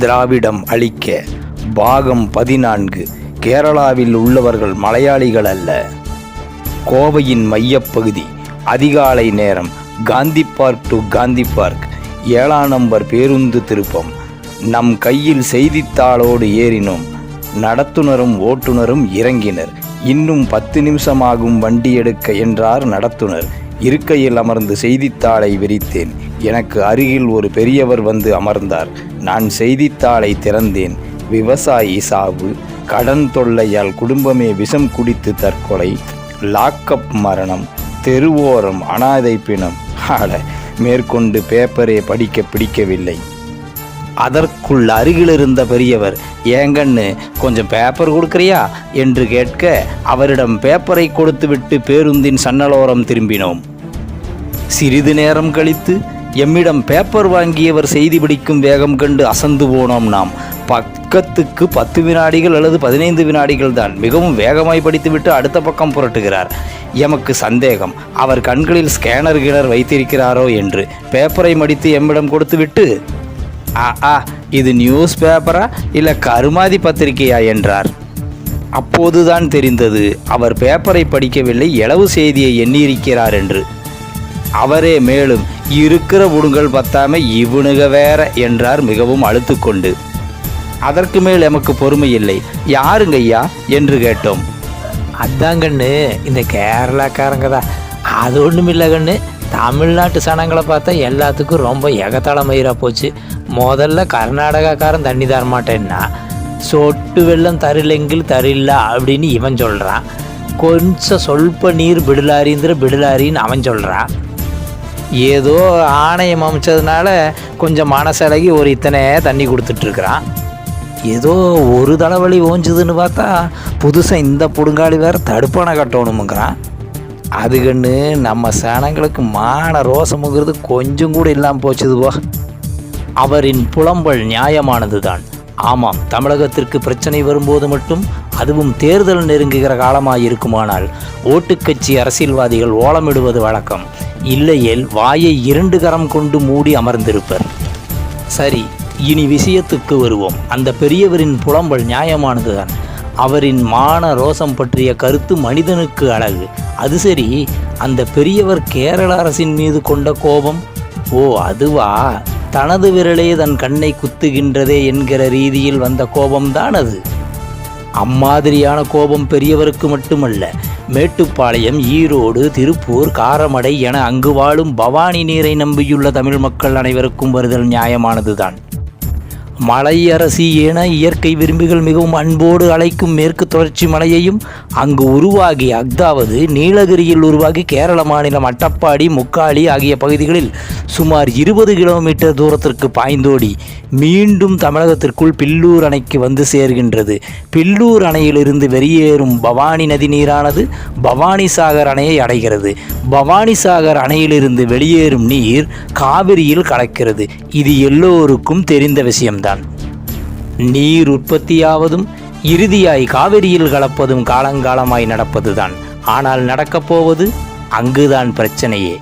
திராவிடம் அழிக்க பாகம் பதினான்கு. கேரளாவில் உள்ளவர்கள் மலையாளிகள் அல்ல. கோவையின் மையப்பகுதி அதிகாலை நேரம் Gandhi park to Gandhi park ஏழாம் நம்பர் பேருந்து திருப்பம். நம் கையில் செய்தித்தாளோடு ஏறினோம். நடத்துனரும் ஓட்டுநரும் இறங்கினர். இன்னும் பத்து நிமிஷமாகும் வண்டி எடுக்க என்றார் நடத்துனர். இருக்கையில் அமர்ந்து செய்தித்தாளை விரித்தேன். எனக்கு அருகில் ஒரு பெரியவர் வந்து அமர்ந்தார். நான் செய்தித்தாளை திறந்தேன். விவசாயி சாவு. கடன் தொல்லையால் குடும்பமே விஷம் குடித்து தற்கொலை. லாக்கப் மரணம். தெருவோரம் அனாதை பிணம். ஆட மேற்கொண்டு பேப்பரே படிக்க பிடிக்கவில்லை. அதற்குள் அருகில் இருந்த பெரியவர் ஏங்கன்னு கொஞ்சம் பேப்பர் கொடுக்குறியா? என்று கேட்க அவரிடம் பேப்பரை கொடுத்துவிட்டு பேருந்தின் சன்னலோரம் திரும்பினோம். சிறிது நேரம் கழித்து எம்மிடம் பேப்பர் வாங்கியவர் செய்தி பிடிக்கும் வேகம் கண்டு அசந்து போனோம் நாம். பக்கத்துக்கு பத்து வினாடிகள் அல்லது பதினைந்து வினாடிகள் தான். மிகவும் வேகமாய் படித்துவிட்டு அடுத்த பக்கம் புரட்டுகிறார். எமக்கு சந்தேகம் அவர் கண்களில் ஸ்கேனர் கிணர் வைத்திருக்கிறாரோ என்று. பேப்பரை மடித்து எம்மிடம் கொடுத்துவிட்டு ஆ ஆ இது நியூஸ் பேப்பரா இல்லை கருமாதி பத்திரிகையா? என்றார். அப்போதுதான் தெரிந்தது அவர் பேப்பரை படிக்கவில்லை இளவு செய்தியை எண்ணியிருக்கிறார் என்று. அவரே மேலும் இருக்கிற உடுங்கள் பத்தாம இவனுக வேற என்றார் மிகவும் அழுத்துக்கொண்டு. அதற்கு மேல் எமக்கு பொறுமை இல்லை. யாருங்க ஐயா? என்று கேட்டோம். அதான் கண்ணு இந்த கேரளாக்காரங்க தான் அது ஒன்றும் இல்லை கண்ணு தமிழ்நாட்டு சனங்களை பார்த்தா எல்லாத்துக்கும் ரொம்ப எகத்தளமயிராக போச்சு. முதல்ல கர்நாடகாக்காரன் தண்ணி தர மாட்டேன்னா சொட்டு வெள்ளம் தரிலெங்கில் தரில்ல அப்படின்னு இவன் சொல்கிறான் கொஞ்சம் சொல்ப நீர் பிடுலாரிந்திர பிடுலாரின்னு அவன் சொல்கிறான் ஏதோ ஆணையம் அமைச்சதுனால கொஞ்சம் மனசலகி ஒரு இத்தனை தண்ணி கொடுத்துட்ருக்குறான். ஏதோ ஒரு தலைவலி ஓஞ்சுதுன்னு பார்த்தா புதுசாக இந்த புடுங்காளி வேறு தடுப்பணை கட்டணுமுங்கிறான். அது நம்ம சனங்களுக்கு மான ரோசமுங்கிறது கொஞ்சம் கூட இல்லாமல் போச்சுதுவோ அவரின் புலம்பல் நியாயமானது தான் ஆமாம் தமிழகத்திற்கு பிரச்சனை வரும்போது மட்டும் அதுவும் தேர்தல் நெருங்குகிற காலமாக இருக்குமானால் ஓட்டுக்கட்சி அரசியல்வாதிகள் ஓலமிடுவது வழக்கம். இல்லையேல் வாயை இரண்டு கரம் கொண்டு மூடி அமர்ந்திருப்பர். சரி இனி விஷயத்துக்கு வருவோம். அந்த பெரியவரின் புலம்பல் நியாயமானதுதான். அவரின் மான ரோசம் பற்றிய கருத்து மனிதனுக்கு அழகு. அது சரி அந்த பெரியவர் கேரள அரசின் மீது கொண்ட கோபம்? ஓ அதுவா? தனது விரலே தன் கண்ணை குத்துகின்றதே என்கிற ரீதியில் வந்த கோபம்தான் அது. அம்மாதிரியான கோபம் பெரியவருக்கு மட்டுமல்ல மேட்டுப்பாளையம் ஈரோடு திருப்பூர் காரமடை என அங்கு வாழும் பவானி நீரை நம்பியுள்ள தமிழ் மக்கள் அனைவருக்கும் வருதல் நியாயமானதுதான். மலை அரசி என இயற்கை விரும்பிகள் மிகவும் அன்போடு அழைக்கும் மேற்கு தொடர்ச்சி மலையையும் அங்கு உருவாகி அஃதாவது நீலகிரியில் உருவாகி கேரள மாநிலம் அட்டப்பாடி முக்காலி ஆகிய பகுதிகளில் சுமார் இருபது கிலோமீட்டர் தூரத்திற்கு பாய்ந்தோடி மீண்டும் தமிழகத்திற்குள் பில்லூர் அணைக்கு வந்து சேர்கின்றது. பில்லூர் அணையிலிருந்து வெளியேறும் பவானி நதி நீரானது பவானி சாகர் அணையை அடைகிறது. பவானி சாகர் அணையிலிருந்து வெளியேறும் நீர் காவிரியில் கலக்கிறது. இது எல்லோருக்கும் தெரிந்த விஷயம்தான். நீர் உற்பத்தியாவதும் இறுதியாய் காவிரியில் கலப்பதும் காலங்காலமாய் நடப்பதுதான். ஆனால் நடக்கப் போவது அங்குதான் பிரச்சனையே.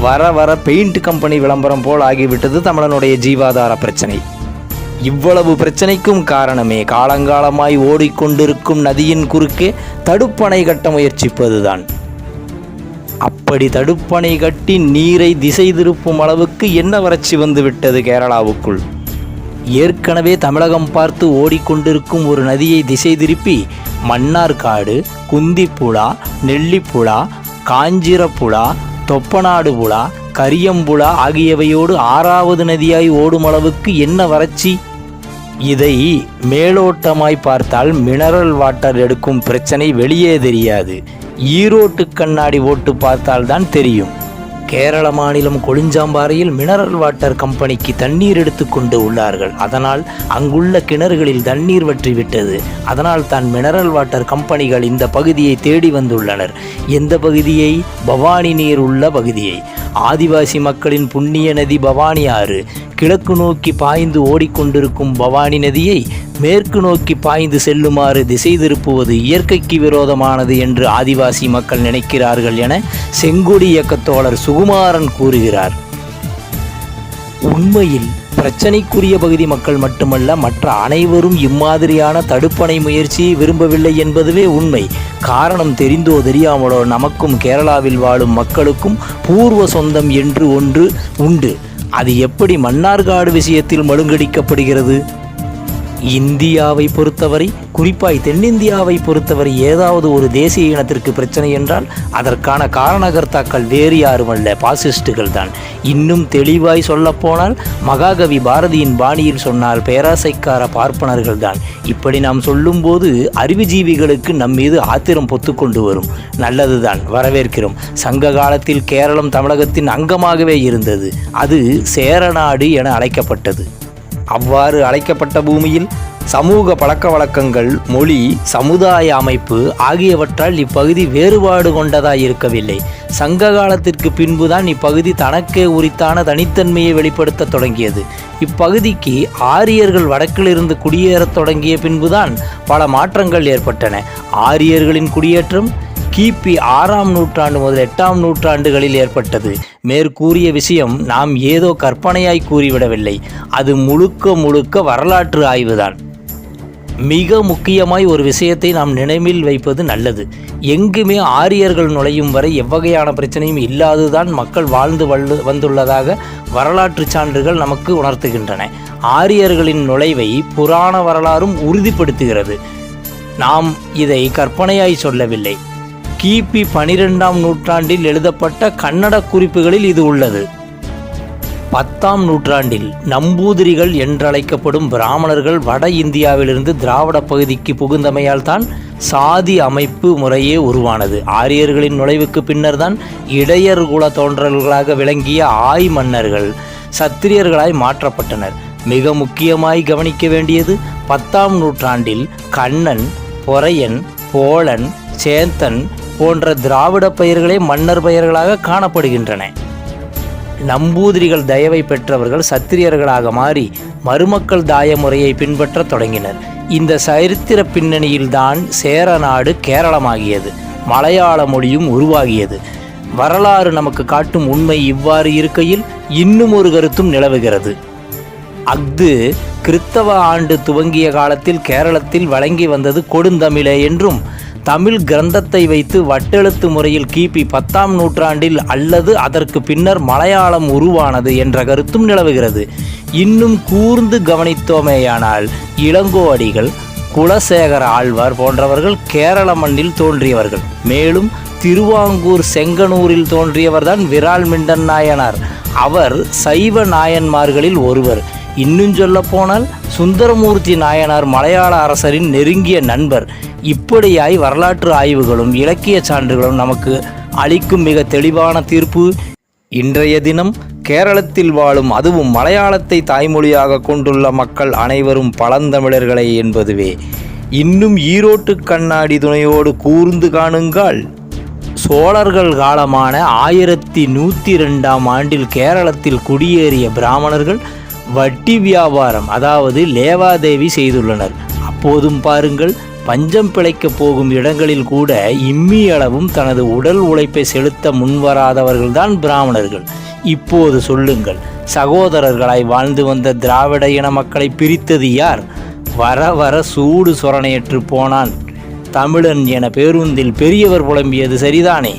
வர வர பெயிண்ட் கம்பெனி விளம்பரம் போல் ஆகிவிட்டது தமிழனுடைய ஜீவாதார பிரச்சனை. இவ்வளவு பிரச்சனைக்கும் காரணமே காலங்காலமாய் ஓடிக்கொண்டிருக்கும் நதியின் குறுக்கே தடுப்பணை கட்ட முயற்சிப்பதுதான். அப்படி தடுப்பணை கட்டி நீரை திசை திருப்பும் அளவுக்கு என்ன வறட்சி வந்து விட்டது கேரளாவுக்குள்? ஏற்கனவே தமிழகம் பார்த்து ஓடிக்கொண்டிருக்கும் ஒரு நதியை திசை திருப்பி மன்னார்காடு குந்திப்புழா நெல்லிப்புழா காஞ்சிரப்புழா தொப்பநாடு புழா கரியம்புழா ஆகியவையோடு ஆறாவது நதியாய் ஓடும் அளவுக்கு என்ன வறட்சி? இதை மேலோட்டமாய் பார்த்தால் மினரல் வாட்டர் எடுக்கும் பிரச்சனை வெளியே தெரியாது. ஈரோட்டு கண்ணாடி ஓட்டு பார்த்தால்தான் தெரியும். கேரள மாநிலம் கொளிஞ்சாம்பாறையில் மினரல் வாட்டர் கம்பெனிக்கு தண்ணீர் எடுத்துக்கொண்டு உள்ளார்கள். அதனால் அங்குள்ள கிணறுகளில் தண்ணீர் வற்றிவிட்டது அதனால் தான் மினரல் வாட்டர் கம்பெனிகள் இந்த பகுதியை தேடி வந்துள்ளனர். எந்த பகுதியை? பவானி நீர் உள்ள பகுதியை. ஆதிவாசி மக்களின் புண்ணிய நதி பவானி ஆறு. கிழக்கு நோக்கி பாய்ந்து ஓடிக்கொண்டிருக்கும் பவானி நதியை மேற்கு நோக்கி பாய்ந்து செல்லுமாறு திசை திருப்புவது இயற்கைக்கு விரோதமானது என்று ஆதிவாசி மக்கள் நினைக்கிறார்கள் என செங்கொடி இயக்கத்தோழர் சுகுமாரன் கூறுகிறார். உண்மையில் பிரச்சனைக்குரிய பகுதி மக்கள் மட்டுமல்ல மற்ற அனைவரும் இம்மாதிரியான தடுப்பணை முயற்சியை விரும்பவில்லை என்பதுவே உண்மை. காரணம் தெரிந்தோ தெரியாமலோ நமக்கும் கேரளாவில் வாழும் மக்களுக்கும் பூர்வ சொந்தம் என்று ஒன்று உண்டு. அது எப்படி மன்னார்காடு விஷயத்தில் மழுங்கடிக்கப்படுகிறது? இந்தியாவை பொறுத்தவரை குறிப்பாய் தென்னிந்தியாவை பொறுத்தவரை ஏதாவது ஒரு தேசிய இனத்திற்கு பிரச்சனை என்றால் அதற்கான காரணகர்த்தாக்கள் வேறு யாருமல்ல பாசிஸ்டுகள் தான். இன்னும் தெளிவாய் சொல்லப்போனால் மகாகவி பாரதியின் பாணியில் சொன்னால் பேராசைக்கார பார்ப்பனர்கள் தான். இப்படி நாம் சொல்லும்போது அறிவுஜீவிகளுக்கு நம் மீது ஆத்திரம் பொத்துக்கொண்டு வரும். நல்லதுதான் வரவேற்கிறோம். சங்க காலத்தில் கேரளம் தமிழகத்தின் அங்கமாகவே இருந்தது. அது சேரநாடு என அழைக்கப்பட்டது. அவ்வாறு அழைக்கப்பட்ட பூமியில் சமூக பழக்க வழக்கங்கள் மொழி சமுதாய அமைப்பு ஆகியவற்றால் இப்பகுதி வேறுபாடு கொண்டதாய் இருக்கவில்லை. சங்க காலத்திற்கு பின்புதான் இப்பகுதி தனக்கே உரித்தான தனித்தன்மையை வெளிப்படுத்தத் தொடங்கியது. இப்பகுதிக்கு ஆரியர்கள் வடக்கிலிருந்து குடியேறத் தொடங்கிய பின்புதான் பல மாற்றங்கள் ஏற்பட்டன. ஆரியர்களின் குடியேற்றம் கிபி ஆறாம் நூற்றாண்டு முதல் எட்டாம் நூற்றாண்டுகளில் ஏற்பட்டது. மேற்கூறிய விஷயம் நாம் ஏதோ கற்பனையாய் கூறிவிடவில்லை. அது முழுக்க முழுக்க வரலாற்று ஆய்வுதான். மிக முக்கியமாய் ஒரு விஷயத்தை நாம் நினைவில் வைப்பது நல்லது. எங்குமே ஆரியர்கள் நுழையும் வரை எவ்வகையான பிரச்சனையும் இல்லாதுதான் மக்கள் வாழ்ந்து வள்ளு வந்துள்ளதாக வரலாற்று சான்றுகள் நமக்கு உணர்த்துகின்றன. ஆரியர்களின் நுழைவை புராண வரலாறும் உறுதிப்படுத்துகிறது. நாம் இதை கற்பனையாய் சொல்லவில்லை. கிபி பனிரெண்டாம் நூற்றாண்டில் எழுதப்பட்ட கன்னட குறிப்புகளில் இது உள்ளது. பத்தாம் நூற்றாண்டில் நம்பூதிரிகள் என்றழைக்கப்படும் பிராமணர்கள் வட இந்தியாவிலிருந்து திராவிட பகுதிக்கு புகுந்தமையால் தான் சாதி அமைப்பு முறையே உருவானது. ஆரியர்களின் நுழைவுக்கு பின்னர்தான் இடையர் குல தோன்றல்களாக விளங்கிய ஆய் மன்னர்கள் சத்திரியர்களாய் மாற்றப்பட்டனர். மிக முக்கியமாய் கவனிக்க வேண்டியது பத்தாம் நூற்றாண்டில் கண்ணன் பொறையன் போலன் சேந்தன் போன்ற திராவிட பெயர்களே மன்னர் பெயர்களாக காணப்படுகின்றன. நம்பூதிரிகள் தயவை பெற்றவர்கள் சத்திரியர்களாக மாறி மருமக்கள் தாய முறையை பின்பற்றத் தொடங்கினர். இந்த சரித்திர பின்னணியில்தான் சேர நாடு கேரளமாகியது. மலையாள மொழியும் உருவாகியது. வரலாறு நமக்கு காட்டும் உண்மை இவ்வாறு இருக்கையில் இன்னும் ஒரு கருத்தும் நிலவுகிறது. அஃது கிறித்தவ ஆண்டு துவங்கிய காலத்தில் கேரளத்தில் வழங்கி வந்தது கொடுந்தமிழே என்றும் தமிழ் கிரந்தத்தை வைத்து வட்டெழுத்து முறையில் கிபி பத்தாம் நூற்றாண்டில் அல்லது அதற்கு பின்னர் மலையாளம் உருவானது என்ற கருத்தும் நிலவுகிறது. இன்னும் கூர்ந்து கவனித்தோமேயானால் இளங்கோவடிகள் குலசேகர ஆழ்வார் போன்றவர்கள் கேரள மண்ணில் தோன்றியவர்கள். மேலும் திருவாங்கூர் செங்கனூரில் தோன்றியவர்தான் விரால் மிண்டன் நாயனார். அவர் சைவ நாயன்மார்களில் ஒருவர். இன்னும் சொல்ல போனால் சுந்தரமூர்த்தி நாயனார் மலையாள அரசரின் நெருங்கிய நண்பர். இப்படியாய் வரலாற்று ஆய்வுகளும் இலக்கிய சான்றுகளும் நமக்கு அளிக்கும் மிக தெளிவான தீர்ப்பு இன்றைய தினம் கேரளத்தில் வாழும் அதுவும் மலையாளத்தை தாய்மொழியாக கொண்டுள்ள மக்கள் அனைவரும் பழந்தமிழர்களை என்பதுவே. இன்னும் ஈரோட்டு கண்ணாடி துணையோடு கூர்ந்து காணுங்கள். சோழர்கள் காலமான ஆயிரத்தி நூற்றி ரெண்டாம் ஆண்டில் கேரளத்தில் குடியேறிய பிராமணர்கள் வட்டி வியாபாரம் அதாவது லேவாதேவி செய்துள்ளனர். அப்போதும் பாருங்கள் பஞ்சம் பிழைக்கப் போகும் இடங்களில் கூட இம்மி அளவும் தனது உடல் உழைப்பை செலுத்த முன்வராதவர்கள்தான் பிராமணர்கள். இப்போது சொல்லுங்கள் சகோதரர்களாய் வாழ்ந்து வந்த திராவிட இன மக்களை பிரித்தது யார்? வர வர சூடு சொரணையற்று போனான். தமிழன் என பேருந்தில் பெரியவர் புலம்பியது சரிதானே?